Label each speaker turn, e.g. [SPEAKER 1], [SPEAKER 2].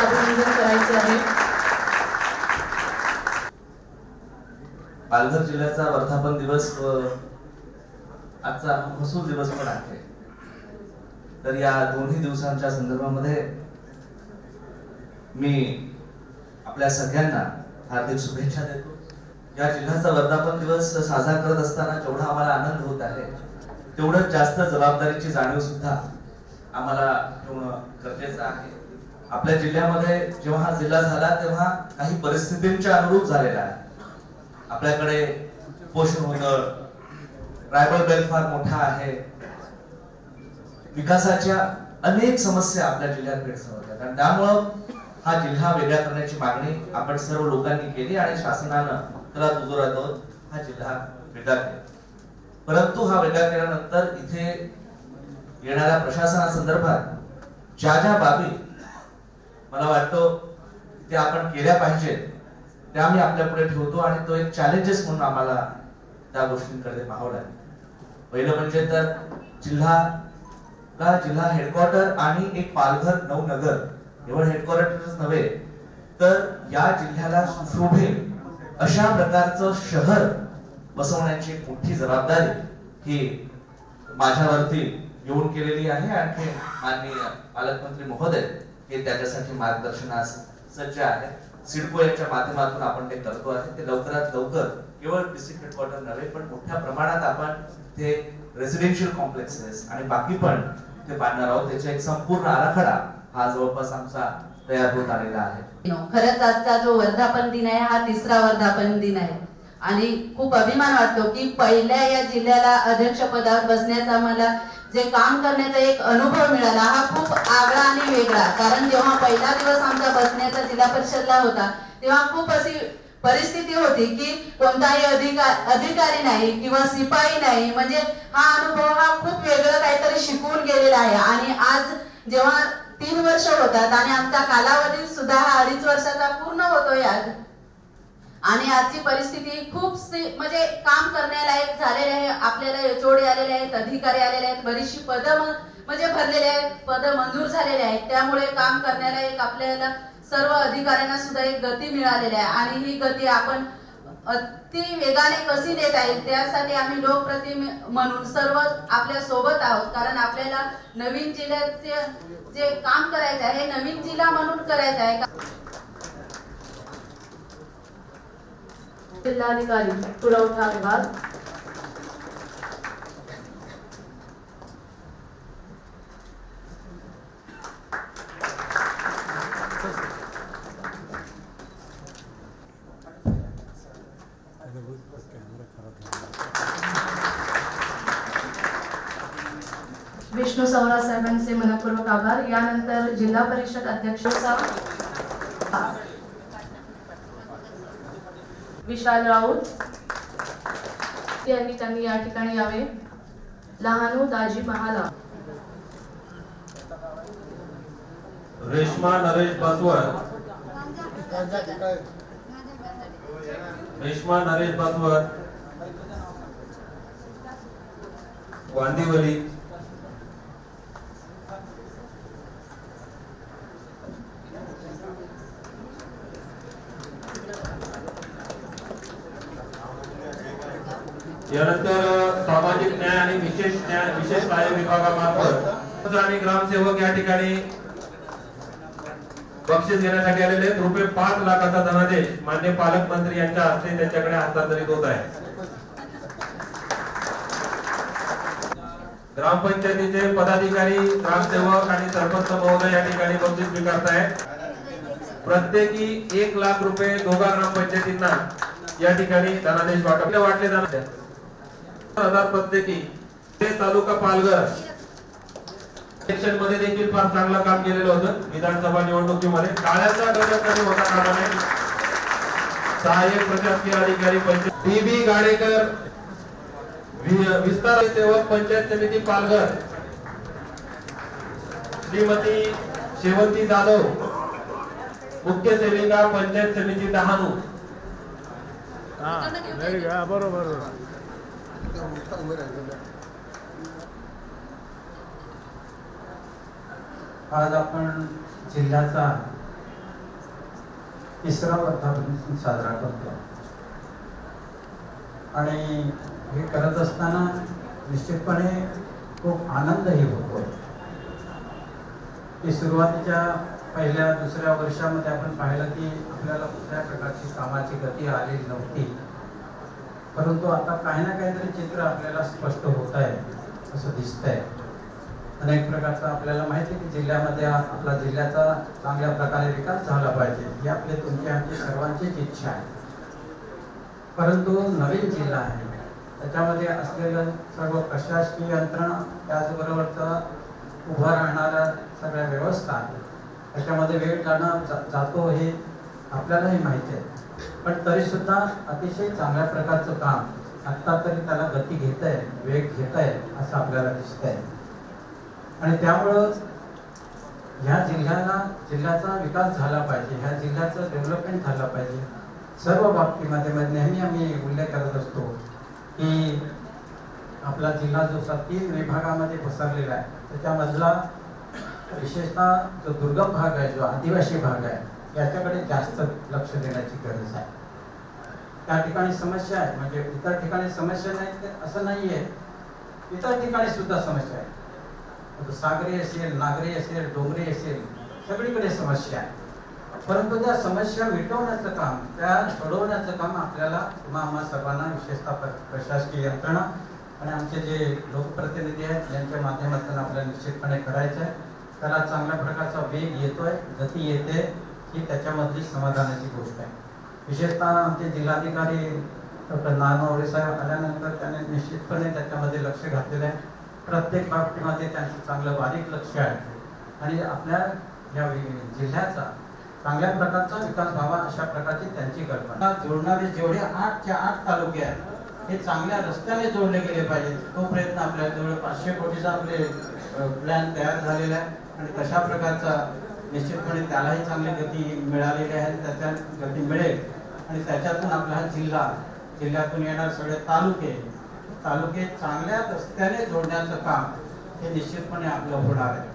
[SPEAKER 1] अभिनंदन करायचे आहे.
[SPEAKER 2] पालघर जिल्ह्याचा वर्धापन दिवस आजचा महसूल दिवस पण आहे. तर या दोन्ही दिवसांच्या संदर्भामध्ये मी आपल्या सगळ्यांना हार्दिक शुभेच्छा देतो. या जिल्ह्याचा वर्धापन दिवस साजरा करत असताना जेवढा आम्हाला आनंद होत आहे तेवढंच जास्त जबाबदारीची जाणीव सुद्धा आम्हाला ठेवणं गरजेचं आहे. आपल्या जिल्ह्यामध्ये जेव्हा हा जिल्हा झाला तेव्हा काही परिस्थितींच्या अनुरूप झालेला आहे. आपल्याकडे पोषण होतं ट्रायबल वेलफेअर फार मोठा आहे. विकासाच्या अनेक समस्या आपल्या जिल्ह्यात भेडसावत आणि त्यामुळं हा जिल्हा वेगळा करण्याची मागणी आपण सर्व लोकांनी केली आणि शासनानं त्याला दुजोरा देऊन हा जिल्हा वेगळा केला. परंतु हा वेगळा केल्यानंतर इथे येणाऱ्या प्रशासनासंदर्भात ज्या ज्या बाबी मला वाटतं ते आपण केल्या पाहिजेत त्या मी आपल्या पुढे ठेवतो आणि तो एक चॅलेंजेस म्हणून आम्हाला त्या गोष्टींकडे पाहावं लागेल. पहिलं म्हणजे तर जिल्हा का जिल्हा हेडक्वार्टर आणि एक पालघर नवनगर केवळ हेडक्वार्टरच नव्हे तर या जिल्ह्याला सुशोभेल अशा प्रकारचं शहर बसवण्याची मोठी जबाबदारी ही माझ्यावरती येऊन केलेली आहे आणि माननीय पालकमंत्री महोदय हे त्याच्यासाठी मार्गदर्शनास सज्ज आहे सिडको यांच्या माध्यमातून आपण ते करतो आहे. ते लवकरात लवकर केवळ डिस्ट्रिक्ट हेडक्वार्टर नव्हे पण मोठ्या प्रमाणात आपण ते रेसिडेन्शियल कॉम्प्लेक्सेस आणि बाकी पण ते बांधणार आहोत. त्याचा एक संपूर्ण आराखडा हा जवळपास आमचा तयार होत आलेला आहे.
[SPEAKER 1] खरंच आजचा जो वर्धापन दिन आहे हा तिसरा वर्धापन दिन आहे. आणि खूप अभिमान वाटतो की पहिल्या या जिल्ह्याला अध्यक्षपदावर बसण्याचा मला जे काम करण्याचा एक अनुभव मिळाला हा खूप आगळा आणि वेगळा. कारण जेव्हा पहिला दिवस आमचा बसण्याचा जिल्हा परिषदला होता तेव्हा खूप अशी परिस्थिती होती की कोणताही अधिकार अधिकारी नाही किंवा शिपाई नाही. म्हणजे हा अनुभव हा खूप वेगळं काहीतरी शिकवून गेलेला आहे. आणि आज जेव्हा तीन वर्ष होतात आणि आमचा कालावधी सुद्धा हा अडीच वर्षाचा पूर्ण होतोय आज आणि आजची परिस्थिती खूप म्हणजे काम करण्यालायक झालेले आहे आपल्याला एचओडी आलेले आहेत अधिकारी आलेले आहेत बरीचशी पदं म्हणजे भरलेले आहेत पदं मंजूर झालेले आहेत. त्यामुळे काम करण्यालायक आपल्याला सर्व अधिकाऱ्यांना सुद्धा एक गती मिळालेली आहे. आणि ही गती आपण अति वेगाने कशी देता येईल त्यासाठी आम्ही लोकप्रतिनिधी म्हणून सर्व आपल्यासोबत आहोत. कारण आपल्याला नवीन जिल्ह्याचे जे काम करायचं आहे हे नवीन जिल्हा म्हणून करायचं आहे.
[SPEAKER 3] जिल्हाधिकारी पुरवठा विभाग विष्णू सवरा साहेबांचे मनपूर्वक आभार. यानंतर जिल्हा परिषद अध्यक्षाचा विशाल राऊत यांनी त्यांनी या ठिकाणी यावे. लहानू दाजी महाला.
[SPEAKER 4] रेश्मा नरेश बासवर. रेश्मा नरेश बासवर. वांदिवली. यानंतर सामाजिक न्याय आणि विशेष न्याय विशेष कार्य विभागामार्फत आणि ग्रामसेवक या ठिकाणी बक्षीस घेण्यासाठी आलेले आहेत. रुपये पाच लाखाचा धनादेश मान्य पालकमंत्री यांच्या हस्ते त्यांच्याकडे हस्तांतरित होत आहे. ग्रामपंचायतीचे पदाधिकारी ग्रामसेवक आणि सरपंच महोदय या ठिकाणी बक्षीस स्वीकारत प्रत्येकी एक लाख रुपये दोघा ग्रामपंचायतींना या ठिकाणी धनादेश वाटप वाटले जाणार हजार पद्धती. ते तालुका पालघर. इलेक्शनमध्ये देखील फार चांगलं काम केलेलं होतं. विधानसभा निवडणुकीमध्ये. काळ्याचा गजर कमी होता कामा नये सहाय्यक प्रशासकीय अधिकारी पंचायत बी बी गाडेकर. विस्तार सेवक पंचायत समिती पालघर. श्रीमती शेवंती जाधव. मुख्य सेविका पंचायत समिती डहाणू.
[SPEAKER 5] बरोबर. आज आपण जिल्ह्याचा तिसरा वर्धापन साजरा करतो आणि हे करत असताना निश्चितपणे खूप आनंदही होतो की सुरुवातीच्या पहिल्या दुसऱ्या वर्षामध्ये आपण पाहिलं की आपल्याला कुठल्या प्रकारची कामाची गती आलेली नव्हती. परंतु आता काही ना काहीतरी चित्र आपल्याला स्पष्ट होत आहे असं दिसतंय. अनेक प्रकारचं आपल्याला माहिती आहे की जिल्ह्यामध्ये आपला जिल्ह्याचा चांगल्या प्रकारे विकास झाला पाहिजे ही आपली तुमची आमची सर्वांचीच इच्छा आहे. परंतु नवीन जिल्हा आहे त्याच्यामध्ये असलेलं सर्व प्रशासकीय यंत्रणा त्याचबरोबरचा उभा राहणाऱ्या सगळ्या व्यवस्था त्याच्यामध्ये वेळ जाणं जातो हे आपल्यालाही माहिती आहे. पण तरी सुद्धा अतिशय चांगल्या प्रकारचं काम आत्ता तरी त्याला गती घेत आहे वेग घेत आहे असं आपल्याला दिसतंय. आणि त्यामुळं ह्या जिल्ह्याला जिल्ह्याचा विकास झाला पाहिजे ह्या जिल्ह्याचं डेव्हलपमेंट झालं पाहिजे. सर्व बाबतीमध्ये म्हणजे नेहमी आम्ही उल्लेख करत असतो की आपला जिल्हा जो सा- तीन विभागामध्ये पसरलेला आहे त्याच्यामधला विशेषतः जो दुर्गम भाग आहे जो आदिवासी भाग आहे याच्याकडे जास्त लक्ष देण्याची गरज आहे. त्या ठिकाणी समस्या आहे. म्हणजे इतर ठिकाणी समस्या नाही असं नाही आहे इतर ठिकाणी सुद्धा समस्या आहे. सागरी असेल नागरी असेल डोंगरी असेल सगळीकडे समस्या आहे. परंतु त्या समस्या मिटवण्याचं काम त्या सोडवण्याचं काम आपल्याला किंवा आम्हा सर्वांना विशेषतः प्रशासकीय यंत्रणा आणि आमचे जे लोकप्रतिनिधी आहेत यांच्या माध्यमातून आपल्याला निश्चितपणे करायचं आहे. त्याला चांगल्या प्रकारचा वेग येतोय गती येते. ही त्याच्यामधली समाधानाची गोष्ट आहे. विशेषतः आमचे जिल्हाधिकारी डॉक्टर नारायण साहेब आल्यानंतर त्याने निश्चितपणे त्याच्यामध्ये लक्ष घातलेलं आहे. प्रत्येक बाबतीमध्ये त्यांचं चांगलं बारीक लक्ष आहे. आणि आपल्या या जिल्ह्याचा चांगल्या प्रकारचा विकास व्हावा अशा प्रकारची त्यांची कल्पना जोडणारे जेवढे आठच्या आठ तालुके आहेत हे चांगल्या रस्त्याने जोडले गेले पाहिजेत. तो प्रयत्न आपल्या जवळ पाचशे कोटीचा आपले प्लॅन तयार झालेला आहे. आणि तशा प्रकारचा निश्चितपणे त्यालाही चांगली गती मिळालेली आहे त्याच्या गती मिळेल. आणि त्याच्यातून आपला हा जिल्हा जिल्ह्यातून येणार सगळे तालुके तालुके चांगल्या रस्त्याने जोडण्याचं काम हे निश्चितपणे आपलं होणार आहे.